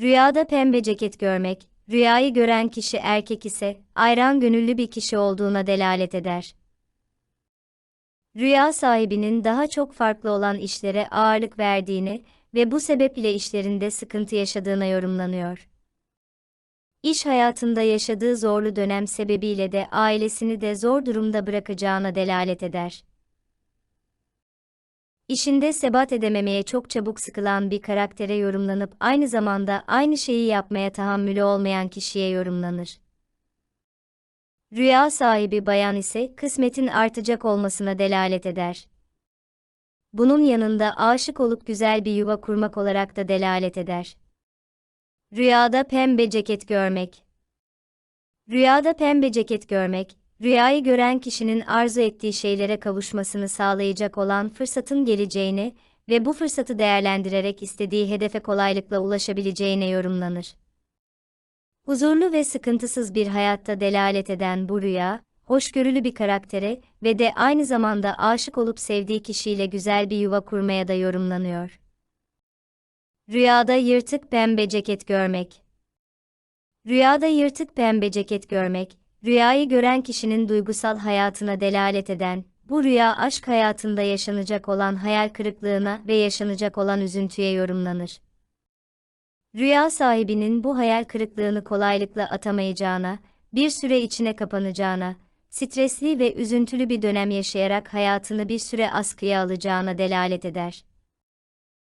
Rüyada pembe ceket görmek, rüyayı gören kişi erkek ise ayran gönüllü bir kişi olduğuna delalet eder. Rüya sahibinin daha çok farklı olan işlere ağırlık verdiğini ve bu sebeple işlerinde sıkıntı yaşadığına yorumlanıyor. İş hayatında yaşadığı zorlu dönem sebebiyle de ailesini de zor durumda bırakacağına delalet eder. İşinde sebat edememeye çok çabuk sıkılan bir karaktere yorumlanıp aynı zamanda aynı şeyi yapmaya tahammülü olmayan kişiye yorumlanır. Rüya sahibi bayan ise kısmetin artacak olmasına delalet eder. Bunun yanında aşık olup güzel bir yuva kurmak olarak da delalet eder. Rüyada pembe ceket görmek. Rüyada pembe ceket görmek, rüyayı gören kişinin arzu ettiği şeylere kavuşmasını sağlayacak olan fırsatın geleceğini ve bu fırsatı değerlendirerek istediği hedefe kolaylıkla ulaşabileceğine yorumlanır. Huzurlu ve sıkıntısız bir hayatta delalet eden bu rüya, hoşgörülü bir karaktere ve de aynı zamanda aşık olup sevdiği kişiyle güzel bir yuva kurmaya da yorumlanıyor. Rüyada yırtık pembe ceket görmek. Rüyada yırtık pembe ceket görmek, rüyayı gören kişinin duygusal hayatına delalet eden, bu rüya aşk hayatında yaşanacak olan hayal kırıklığına ve yaşanacak olan üzüntüye yorumlanır. Rüya sahibinin bu hayal kırıklığını kolaylıkla atamayacağına, bir süre içine kapanacağına, stresli ve üzüntülü bir dönem yaşayarak hayatını bir süre askıya alacağına delalet eder.